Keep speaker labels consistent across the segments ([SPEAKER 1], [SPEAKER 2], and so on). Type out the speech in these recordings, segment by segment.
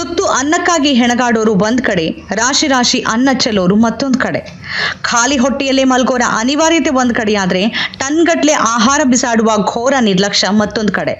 [SPEAKER 1] ತುತ್ತು ಅನ್ನಕ್ಕಾಗಿ ಹೆಣಗಾಡೋರು ಒಂದ್ ಕಡೆ, ರಾಶಿ ರಾಶಿ ಅನ್ನ ಚೆಲ್ಲೋರು ಮತ್ತೊಂದ್ ಕಡೆ. ಖಾಲಿ ಹೊಟ್ಟೆಯಲ್ಲೇ ಮಲ್ಗೋರ ಅನಿವಾರ್ಯತೆ ಒಂದ್ ಕಡೆ ಆದ್ರೆ ಟನ್ಗಟ್ಲೆ ಆಹಾರ ಬಿಸಾಡುವ ಘೋರ ನಿರ್ಲಕ್ಷ್ಯ ಮತ್ತೊಂದ್ ಕಡೆ.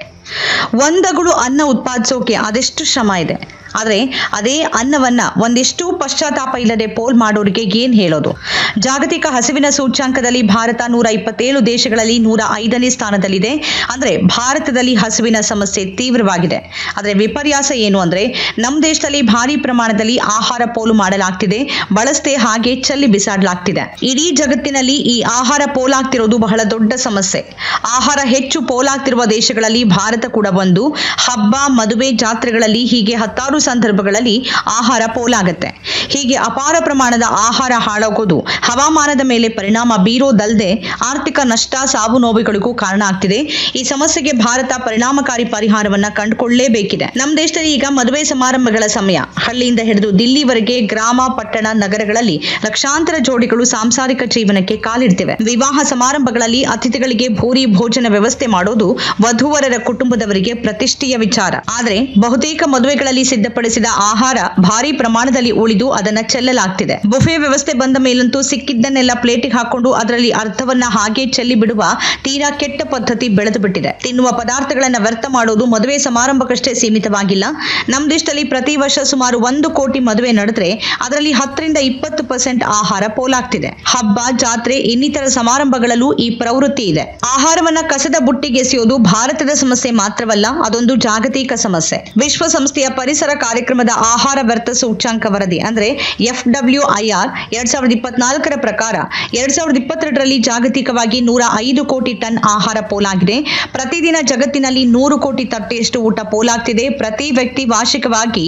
[SPEAKER 1] ಒಂದಗಳು ಅನ್ನ ಉತ್ಪಾದಿಸೋಕೆ ಅದೆಷ್ಟು ಶ್ರಮ ಇದೆ. ಆದರೆ ಅದೇ ಅನ್ನವನ್ನ ಒಂದಿಷ್ಟು ಪಶ್ಚಾತ್ತಾಪ ಇಲ್ಲದೆ ಪೋಲ್ ಮಾಡೋರಿಗೆ ಏನ್ ಹೇಳೋದು? ಜಾಗತಿಕ ಹಸಿವಿನ ಸೂಚ್ಯಾಂಕದಲ್ಲಿ ಭಾರತ ನೂರ ಇಪ್ಪತ್ತೇಳು ದೇಶಗಳಲ್ಲಿ ನೂರ ಐದನೇ ಸ್ಥಾನದಲ್ಲಿದೆ. ಅಂದ್ರೆ ಭಾರತದಲ್ಲಿ ಹಸಿವಿನ ಸಮಸ್ಯೆ ತೀವ್ರವಾಗಿದೆ. ಆದರೆ ವಿಪರ್ಯಾಸ ಏನು ಅಂದ್ರೆ ನಮ್ಮ ದೇಶದಲ್ಲಿ ಭಾರಿ ಪ್ರಮಾಣದಲ್ಲಿ ಆಹಾರ ಪೋಲು ಮಾಡಲಾಗ್ತಿದೆ. ಬಳಸದೆ ಹಾಗೆ ಚೆಲ್ಲಿ ಬಿಸಾಡಲಾಗ್ತಿದೆ. ಇಡೀ ಜಗತ್ತಿನಲ್ಲಿ ಈ ಆಹಾರ ಪೋಲಾಗ್ತಿರೋದು ಬಹಳ ದೊಡ್ಡ ಸಮಸ್ಯೆ. ಆಹಾರ ಹೆಚ್ಚು ಪೋಲಾಗ್ತಿರುವ ದೇಶಗಳಲ್ಲಿ ಭಾರತ ಕೂಡ ಒಂದು ಹಬ್ಬ, ಮದುವೆ, ಜಾತ್ರೆಗಳಲ್ಲಿ ಹೀಗೆ ಹತ್ತಾರು ಸಂದರ್ಭಗಳಲ್ಲಿ ಆಹಾರ ಪೋಲಾಗತ್ತೆ. ಹೀಗೆ ಅಪಾರ ಪ್ರಮಾಣದ ಆಹಾರ ಹಾಳಾಗೋದು, ಹವಾಮಾನದ ಮೇಲೆ ಪರಿಣಾಮ ಬೀರೋದಲ್ಲದೆ ಆರ್ಥಿಕ ನಷ್ಟ ಸಾವು ನೋವುಗಳಿಗೂ ಕಾರಣ ಆಗ್ತಿದೆ. ಈ ಸಮಸ್ಯೆಗೆ ಭಾರತ ಪರಿಣಾಮಕಾರಿ ಪರಿಹಾರವನ್ನ ಕಂಡುಕೊಳ್ಳಲೇಬೇಕಿದೆ ನಮ್ಮ ದೇಶದಲ್ಲಿ ಈಗ ಮದುವೆ ಸಮಾರಂಭಗಳ ಸಮಯ. ಹಳ್ಳಿಯಿಂದ ಹಿಡಿದು ದಿಲ್ಲಿವರೆಗೆ ಗ್ರಾಮ, ಪಟ್ಟಣ, ನಗರಗಳಲ್ಲಿ ಲಕ್ಷಾಂತರ ಜೋಡಿಗಳು ಸಾಂಸಾರಿಕ ಜೀವನಕ್ಕೆ ಕಾಲಿಡ್ತಿವೆ. ವಿವಾಹ ಸಮಾರಂಭಗಳಲ್ಲಿ ಅತಿಥಿಗಳಿಗೆ ಭೂರಿ ಭೋಜನ ವ್ಯವಸ್ಥೆ ಮಾಡೋದು ವಧುವರರ ಕುಟುಂಬದವರಿಗೆ ಪ್ರತಿಷ್ಠೆಯ ವಿಚಾರ. ಆದರೆ ಬಹುತೇಕ ಮದುವೆಗಳಲ್ಲಿ ಸಿದ್ಧಪಡಿಸಿದ ಆಹಾರ ಭಾರಿ ಪ್ರಮಾಣದಲ್ಲಿ ಉಳಿದು ಅದನ್ನ ಚೆಲ್ಲಲಾಗ್ತಿದೆ. ಬುಫೆ ವ್ಯವಸ್ಥೆ ಬಂದ ಮೇಲಂತೂ ಸಿಕ್ಕಿದ್ದನ್ನೆಲ್ಲ ಪ್ಲೇಟಿಗೆ ಹಾಕೊಂಡು ಅದರಲ್ಲಿ ಅರ್ಧವನ್ನ ಹಾಗೆ ಚೆಲ್ಲಿ ಬಿಡುವ ತೀರಾ ಕೆಟ್ಟ ಪದ್ಧತಿ ಬೆಳೆದು ಬಿಟ್ಟಿದೆ ತಿನ್ನುವ ಪದಾರ್ಥಗಳನ್ನ ವ್ಯರ್ಥ ಮಾಡೋದು ಮದುವೆ ಸಮಾರಂಭಕ್ಕಷ್ಟೇ ಸೀಮಿತವಾಗಿಲ್ಲ. ನಮ್ಮ ದೇಶದಲ್ಲಿ ಪ್ರತಿ ವರ್ಷ ಸುಮಾರು ಒಂದು ಕೋಟಿ ಮದುವೆ ನಡೆದ್ರೆ ಅದರಲ್ಲಿ ಹತ್ತರಿಂದ ಇಪ್ಪತ್ತು ಪರ್ಸೆಂಟ್ ಆಹಾರ ಪೋಲಾಗ್ತಿದೆ. ಹಬ್ಬ, ಜಾತ್ರೆ, ಇನ್ನಿತರ ಸಮಾರಂಭಗಳಲ್ಲೂ ಈ ಪ್ರವೃತ್ತಿ ಇದೆ. ಆಹಾರವನ್ನ ಕಸದ ಬುಟ್ಟಿಗೆಸೆಯುವುದು ಭಾರತದ ಸಮಸ್ಯೆ ಮಾತ್ರವಲ್ಲ, ಅದೊಂದು ಜಾಗತಿಕ ಸಮಸ್ಯೆ. ವಿಶ್ವಸಂಸ್ಥೆಯ ಪರಿಸರ ಕಾರ್ಯಕ್ರಮದ ಆಹಾರ ವ್ಯರ್ಥ ಸೂಚ್ಯಾಂಕ ವರದಿ. ಅಂದ್ರೆ ಎಫ್ ಡಬ್ಲ್ಯೂ ಐಆರ್ ಎರಡ್ ಸಾವಿರದ ಇಪ್ಪತ್ನಾಲ್ಕರ ಪ್ರಕಾರ ಎರಡ್ ಸಾವಿರದ ಇಪ್ಪತ್ತೆರಡರಲ್ಲಿ ಜಾಗತಿಕವಾಗಿ ನೂರ ಐದು ಕೋಟಿ ಟನ್ ಆಹಾರ ಪೋಲಾಗಿದೆ. ಪ್ರತಿದಿನ ಜಗತ್ತಿನಲ್ಲಿ ನೂರು ಕೋಟಿ ತಟ್ಟೆಯಷ್ಟು ಊಟ ಪೋಲಾಗ್ತಿದೆ. ಪ್ರತಿ ವ್ಯಕ್ತಿ ವಾರ್ಷಿಕವಾಗಿ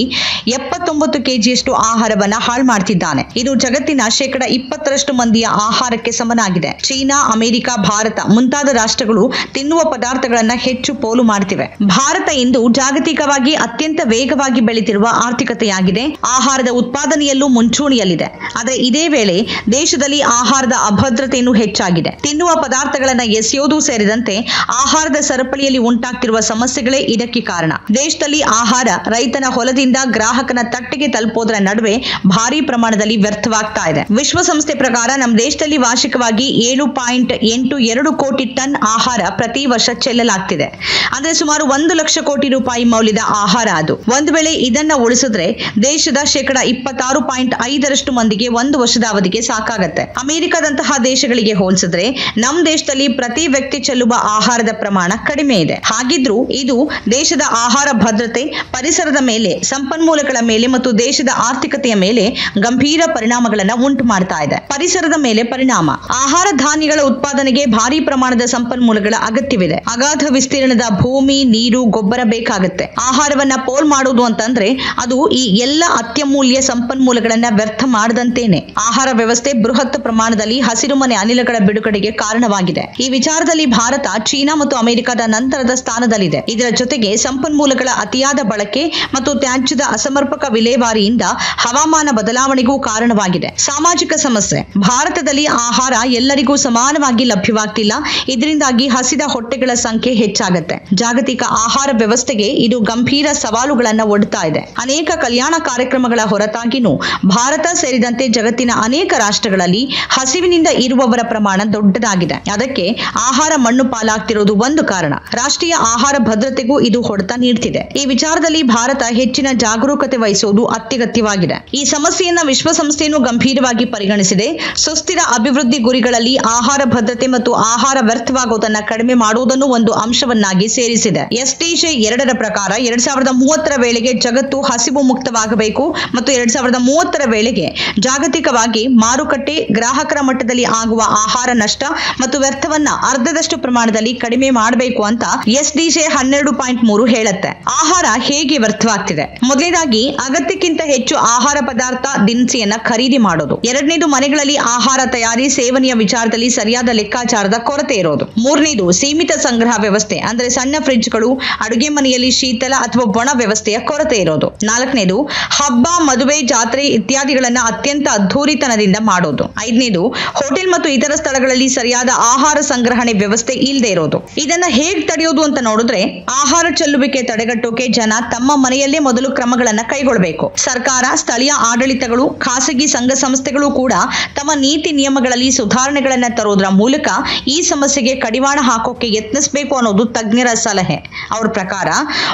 [SPEAKER 1] ಎಪ್ಪತ್ತೊಂಬತ್ತು ಕೆಜಿಯಷ್ಟು ಆಹಾರವನ್ನ ಹಾಳು ಮಾಡ್ತಿದ್ದಾನೆ. ಇದು ಜಗತ್ತಿನ ಶೇಕಡ ಇಪ್ಪತ್ತರಷ್ಟು ಮಂದಿಯ ಆಹಾರಕ್ಕೆ ಸಮನಾಗಿದೆ. ಚೀನಾ, ಅಮೆರಿಕ, ಭಾರತ ಮುಂತಾದ ರಾಷ್ಟ್ರಗಳು ತಿನ್ನುವ ಪದಾರ್ಥಗಳನ್ನ ಹೆಚ್ಚು ಪೋಲು ಮಾಡ್ತಿವೆ. ಭಾರತ ಇಂದು ಜಾಗತಿಕವಾಗಿ ಅತ್ಯಂತ ವೇಗವಾಗಿ ಬೆಳೆತಿರುವ ಆರ್ಥಿಕತೆಯಾಗಿದೆ. ಆಹಾರದ ಉತ್ಪಾದನೆಯಲ್ಲೂ ಮುಂಚೂಣಿಯಲ್ಲಿದೆ. ಆದರೆ ಇದೇ ವೇಳೆ ದೇಶದಲ್ಲಿ ಆಹಾರದ ಅಭದ್ರತೆಯನ್ನು ಹೆಚ್ಚಾಗಿದೆ. ತಿನ್ನುವ ಪದಾರ್ಥಗಳನ್ನು ಎಸೆಯೋದು ಸೇರಿದಂತೆ ಆಹಾರದ ಸರಪಳಿಯಲ್ಲಿ ಉಂಟಾಗ್ತಿರುವ ಸಮಸ್ಯೆಗಳೇ ಇದಕ್ಕೆ ಕಾರಣ. ದೇಶದಲ್ಲಿ ಆಹಾರ ರೈತನ ಹೊಲದಿಂದ ಗ್ರಾಹಕನ ತಟ್ಟೆಗೆ ತಲುಪೋದರ ನಡುವೆ ಭಾರಿ ಪ್ರಮಾಣದಲ್ಲಿ ವ್ಯರ್ಥವಾಗ್ತಾ ಇದೆ. ವಿಶ್ವಸಂಸ್ಥೆ ಪ್ರಕಾರ ನಮ್ಮ ದೇಶದಲ್ಲಿ ವಾರ್ಷಿಕವಾಗಿ ಏಳು ಪಾಯಿಂಟ್ ಎಂಟು ಎರಡು ಕೋಟಿ ಟನ್ ಆಹಾರ ಪ್ರತಿ ವರ್ಷ ಚೆಲ್ಲಲಾಗ್ತಿದೆ. ಅಂದ್ರೆ ಸುಮಾರು ಒಂದು ಲಕ್ಷ ಕೋಟಿ ರೂಪಾಯಿ ಮೌಲ್ಯದ ಆಹಾರ ಅದು. ಒಂದು ವೇಳೆ ಇದನ್ನ ಉಳಿಸಿದ್ರೆ ದೇಶದ ಶೇಕಡ ಇಪ್ಪತ್ತಾರು ಪಾಯಿಂಟ್ ಐದರಷ್ಟು ಮಂದಿಗೆ ಒಂದು ವರ್ಷದ ಅವಧಿಗೆ ಸಾಕಾಗತ್ತೆ. ಅಮೆರಿಕದಂತಹ ದೇಶಗಳಿಗೆ ಹೋಲಿಸಿದ್ರೆ ನಮ್ಮ ದೇಶದಲ್ಲಿ ಪ್ರತಿ ವ್ಯಕ್ತಿ ಚೆಲ್ಲುವ ಆಹಾರದ ಪ್ರಮಾಣ ಕಡಿಮೆ ಇದೆ. ಹಾಗಿದ್ರೂ ಇದು ದೇಶದ ಆಹಾರ ಭದ್ರತೆ, ಪರಿಸರದ ಮೇಲೆ, ಸಂಪನ್ಮೂಲಗಳ ಮೇಲೆ ಮತ್ತು ದೇಶದ ಆರ್ಥಿಕತೆಯ ಮೇಲೆ ಗಂಭೀರ ಪರಿಣಾಮಗಳನ್ನ ಉಂಟು ಮಾಡ್ತಾ ಇದೆ. ಪರಿಸರದ ಮೇಲೆ ಪರಿಣಾಮ. ಆಹಾರ ಧಾನ್ಯಗಳ ಉತ್ಪಾದನೆಗೆ ಭಾರಿ ಪ್ರಮಾಣದ ಸಂಪನ್ಮೂಲಗಳ ಅಗತ್ಯವಿದೆ. ಅಗಾಧ ವಿಸ್ತೀರ್ಣದ ಭೂಮಿ, ನೀರು, ಗೊಬ್ಬರ ಬೇಕಾಗುತ್ತೆ. ಆಹಾರವನ್ನ ಪೋಲ್ ಮಾಡೋದು ಅಂತಂದ್ರೆ ಅದು ಈ ಎಲ್ಲ ಅತ್ಯಮೂಲ್ಯ ಸಂಪನ್ಮೂಲಗಳನ್ನ ವ್ಯರ್ಥ ಮಾಡದಂತೇನೆ. ಆಹಾರ ವ್ಯವಸ್ಥೆ ಬೃಹತ್ ಪ್ರಮಾಣದಲ್ಲಿ ಹಸಿರುಮನೆ ಅನಿಲಗಳ ಬಿಡುಗಡೆಗೆ ಕಾರಣವಾಗಿದೆ. ಈ ವಿಚಾರದಲ್ಲಿ ಭಾರತ, ಚೀನಾ ಮತ್ತು ಅಮೆರಿಕದ ನಂತರದ ಸ್ಥಾನದಲ್ಲಿದೆ. ಇದರ ಜೊತೆಗೆ ಸಂಪನ್ಮೂಲಗಳ ಅತಿಯಾದ ಬಳಕೆ ಮತ್ತು ತ್ಯಾಜ್ಯದ ಅಸಮರ್ಪಕ ವಿಲೇವಾರಿಯಿಂದ ಹವಾಮಾನ ಬದಲಾವಣೆಗೂ ಕಾರಣವಾಗಿದೆ. ಸಾಮಾಜಿಕ ಸಮಸ್ಯೆ. ಭಾರತದಲ್ಲಿ ಆಹಾರ ಎಲ್ಲರಿಗೂ ಸಮಾನವಾಗಿ ಲಭ್ಯವಾಗ್ತಿಲ್ಲ. ಇದರಿಂದಾಗಿ ಹಸಿದ ಹೊಟ್ಟೆಗಳ ಸಂಖ್ಯೆ ಹೆಚ್ಚಾಗುತ್ತೆ. ಜಾಗತಿಕ ಆಹಾರ ವ್ಯವಸ್ಥೆಗೆ ಇದು ಗಂಭೀರ ಸವಾಲುಗಳನ್ನ ಒಡ್ತಾ ಅನೇಕ ಕಲ್ಯಾಣ ಕಾರ್ಯಕ್ರಮಗಳ ಹೊರತಾಗಿನೂ ಭಾರತ ಸೇರಿದಂತೆ ಜಗತ್ತಿನ ಅನೇಕ ರಾಷ್ಟ್ರಗಳಲ್ಲಿ ಹಸಿವಿನಿಂದ ಇರುವವರ ಪ್ರಮಾಣ ದೊಡ್ಡದಾಗಿದೆ. ಅದಕ್ಕೆ ಆಹಾರ ಮಣ್ಣು ಪಾಲಾಗ್ತಿರೋದು ಒಂದು ಕಾರಣ. ರಾಷ್ಟ್ರೀಯ ಆಹಾರ ಭದ್ರತೆಗೂ ಇದು ಹೊಡೆತ ನೀಡ್ತಿದೆ. ಈ ವಿಚಾರದಲ್ಲಿ ಭಾರತ ಹೆಚ್ಚಿನ ಜಾಗರೂಕತೆ ವಹಿಸುವುದು ಅತ್ಯಗತ್ಯವಾಗಿದೆ. ಈ ಸಮಸ್ಯೆಯನ್ನ ವಿಶ್ವಸಂಸ್ಥೆಯನ್ನು ಗಂಭೀರವಾಗಿ ಪರಿಗಣಿಸಿದೆ. ಸುಸ್ಥಿರ ಅಭಿವೃದ್ಧಿ ಗುರಿಗಳಲ್ಲಿ ಆಹಾರ ಭದ್ರತೆ ಮತ್ತು ಆಹಾರ ವ್ಯರ್ಥವಾಗುವುದನ್ನ ಕಡಿಮೆ ಮಾಡುವುದನ್ನು ಒಂದು ಅಂಶವನ್ನಾಗಿ ಸೇರಿಸಿದೆ. ಎಸ್ಟಿಜೆ ಎರಡರ ಪ್ರಕಾರ ಎರಡ್ ಸಾವಿರದ ಮೂವತ್ತರ ವೇಳೆಗೆ ಜಗತ್ತು ಹಸಿವು ಮುಕ್ತವಾಗಬೇಕು ಮತ್ತು ಎರಡ್ ಸಾವಿರದ ಮೂವತ್ತರ ವೇಳೆಗೆ ಜಾಗತಿಕವಾಗಿ ಮಾರುಕಟ್ಟೆ ಗ್ರಾಹಕರ ಮಟ್ಟದಲ್ಲಿ ಆಗುವ ಆಹಾರ ನಷ್ಟ ಮತ್ತು ವ್ಯರ್ಥವನ್ನ ಅರ್ಧದಷ್ಟು ಪ್ರಮಾಣದಲ್ಲಿ ಕಡಿಮೆ ಮಾಡಬೇಕು ಅಂತ ಎಸ್ಡಿಜೆ ಹನ್ನೆರಡು ಪಾಯಿಂಟ್ ಮೂರು ಹೇಳುತ್ತೆ. ಆಹಾರ ಹೇಗೆ ವ್ಯರ್ಥವಾಗ್ತಿದೆ? ಮೊದಲನೇದಾಗಿ, ಅಗತ್ಯಕ್ಕಿಂತ ಹೆಚ್ಚು ಆಹಾರ ಪದಾರ್ಥ ದಿನಸಿಯನ್ನ ಖರೀದಿ ಮಾಡೋದು. ಎರಡನೇದು, ಮನೆಗಳಲ್ಲಿ ಆಹಾರ ತಯಾರಿ ಸೇವನೆಯ ವಿಚಾರದಲ್ಲಿ ಸರಿಯಾದ ಲೆಕ್ಕಾಚಾರದ ಕೊರತೆ ಇರೋದು. ಮೂರನೇದು, ಸೀಮಿತ ಸಂಗ್ರಹ ವ್ಯವಸ್ಥೆ, ಅಂದ್ರೆ ಸಣ್ಣ ಫ್ರಿಡ್ಜ್ಗಳು ಅಡುಗೆ ಮನೆಯಲ್ಲಿ ಶೀತಲ ಅಥವಾ ಒಣ ವ್ಯವಸ್ಥೆಯ ಕೊರತೆ ಇರೋದು. ನಾಲ್ಕನೇದು, ಹಬ್ಬ, ಮದುವೆ, ಜಾತ್ರೆ ಇತ್ಯಾದಿಗಳನ್ನ ಅತ್ಯಂತ ಅದ್ಧೂರಿತನದಿಂದ ಮಾಡೋದು. ಐದನೇದು, ಹೋಟೆಲ್ ಮತ್ತು ಇತರ ಸ್ಥಳಗಳಲ್ಲಿ ಸರಿಯಾದ ಆಹಾರ ಸಂಗ್ರಹಣೆ ವ್ಯವಸ್ಥೆ ಇಲ್ಲದೆ ಇರೋದು. ಇದನ್ನ ಹೇಗ್ ತಡೆಯೋದು ಅಂತ ನೋಡಿದ್ರೆ, ಆಹಾರ ಚೆಲ್ಲುವಿಕೆ ತಡೆಗಟ್ಟೋಕೆ ಜನ ತಮ್ಮ ಮನೆಯಲ್ಲೇ ಮೊದಲು ಕ್ರಮಗಳನ್ನ ಕೈಗೊಳ್ಳಬೇಕು ಸರ್ಕಾರ, ಸ್ಥಳೀಯ ಆಡಳಿತಗಳು, ಖಾಸಗಿ ಸಂಘ ಸಂಸ್ಥೆಗಳು ಕೂಡ ತಮ್ಮ ನೀತಿ ನಿಯಮಗಳಲ್ಲಿ ಸುಧಾರಣೆಗಳನ್ನ ತರೋದ್ರ ಮೂಲಕ ಈ ಸಮಸ್ಯೆಗೆ ಕಡಿವಾಣ ಹಾಕೋಕೆ ಯತ್ನಿಸಬೇಕು ಅನ್ನೋದು ತಜ್ಞರ ಸಲಹೆ. ಅವ್ರ ಪ್ರಕಾರ,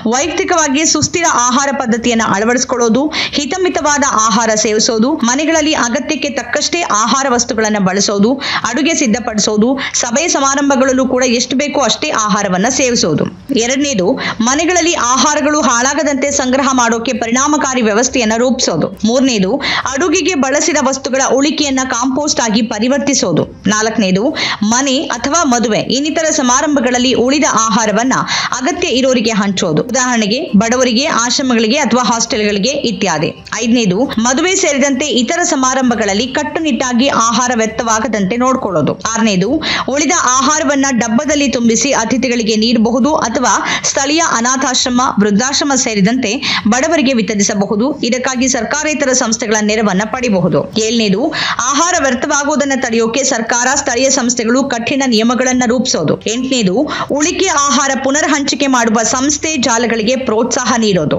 [SPEAKER 1] ವೈಯಕ್ತಿಕವಾಗಿ ಸುಸ್ಥಿರ ಆಹಾರ ಪದ್ಧತಿಯನ್ನ ಅಳವಡಿಸಿಕೊಳ್ಳೋದು, ಹಿತಮಿತವಾದ ಆಹಾರ ಸೇವಿಸೋದು, ಮನೆಗಳಲ್ಲಿ ಅಗತ್ಯಕ್ಕೆ ತಕ್ಕಷ್ಟೇ ಆಹಾರ ವಸ್ತುಗಳನ್ನ ಬಳಸೋದು, ಅಡುಗೆ ಸಿದ್ಧಪಡಿಸೋದು, ಸಭೆ ಸಮಾರಂಭಗಳಲ್ಲೂ ಕೂಡ ಎಷ್ಟು ಬೇಕೋ ಅಷ್ಟೇ ಆಹಾರವನ್ನ ಸೇವಿಸೋದು. ಎರಡನೇದು, ಮನೆಗಳಲ್ಲಿ ಆಹಾರಗಳು ಹಾಳಾಗದಂತೆ ಸಂಗ್ರಹ ಮಾಡೋಕೆ ಪರಿಣಾಮಕಾರಿ ವ್ಯವಸ್ಥೆಯನ್ನ ರೂಪಿಸೋದು. ಮೂರನೇದು, ಅಡುಗೆಗೆ ಬಳಸಿದ ವಸ್ತುಗಳ ಉಳಿಕೆಯನ್ನ ಕಾಂಪೋಸ್ಟ್ ಆಗಿ ಪರಿವರ್ತಿಸೋದು. ನಾಲ್ಕನೇದು, ಮನೆ ಅಥವಾ ಮದುವೆ, ಇನ್ನಿತರ ಸಮಾರಂಭಗಳಲ್ಲಿ ಉಳಿದ ಆಹಾರವನ್ನ ಅಗತ್ಯ ಇರೋರಿಗೆ ಹಂಚೋದು. ಉದಾಹರಣೆಗೆ, ಬಡವರಿಗೆ ಆಶ್ರಮಗಳಿಗೆ ಅಥವಾ ಹಾಸ್ಟೆಲ್ಗಳಿಗೆ ಇತ್ಯಾದಿ. ಐದನೇದು, ಮದುವೆ ಸೇರಿದಂತೆ ಇತರ ಸಮಾರಂಭಗಳಲ್ಲಿ ಕಟ್ಟುನಿಟ್ಟಾಗಿ ಆಹಾರ ವ್ಯರ್ಥವಾಗದಂತೆ ನೋಡಿಕೊಳ್ಳೋದು. ಆರನೇದು, ಉಳಿದ ಆಹಾರವನ್ನ ಡಬ್ಬದಲ್ಲಿ ತುಂಬಿಸಿ ಅತಿಥಿಗಳಿಗೆ ನೀಡಬಹುದು ಅಥವಾ ಸ್ಥಳೀಯ ಅನಾಥಾಶ್ರಮ, ವೃದ್ಧಾಶ್ರಮ ಸೇರಿದಂತೆ ಬಡವರಿಗೆ ವಿತರಿಸಬಹುದು. ಇದಕ್ಕಾಗಿ ಸರ್ಕಾರೇತರ ಸಂಸ್ಥೆಗಳ ನೆರವನ್ನ ಪಡೆಯಬಹುದು ಏಳನೇದು, ಆಹಾರ ವ್ಯರ್ಥವಾಗುವುದನ್ನು ತಡೆಯೋಕೆ ಸರ್ಕಾರ ಸ್ಥಳೀಯ ಸಂಸ್ಥೆಗಳು ಕಠಿಣ ನಿಯಮಗಳನ್ನ ರೂಪಿಸೋದು. ಎಂಟನೇದು, ಉಳಿಕೆ ಆಹಾರ ಪುನರ್ ಹಂಚಿಕೆ ಮಾಡುವ ಸಂಸ್ಥೆ ಜಾಲಗಳಿಗೆ ಪ್ರೋತ್ಸಾಹ ನೀಡೋದು.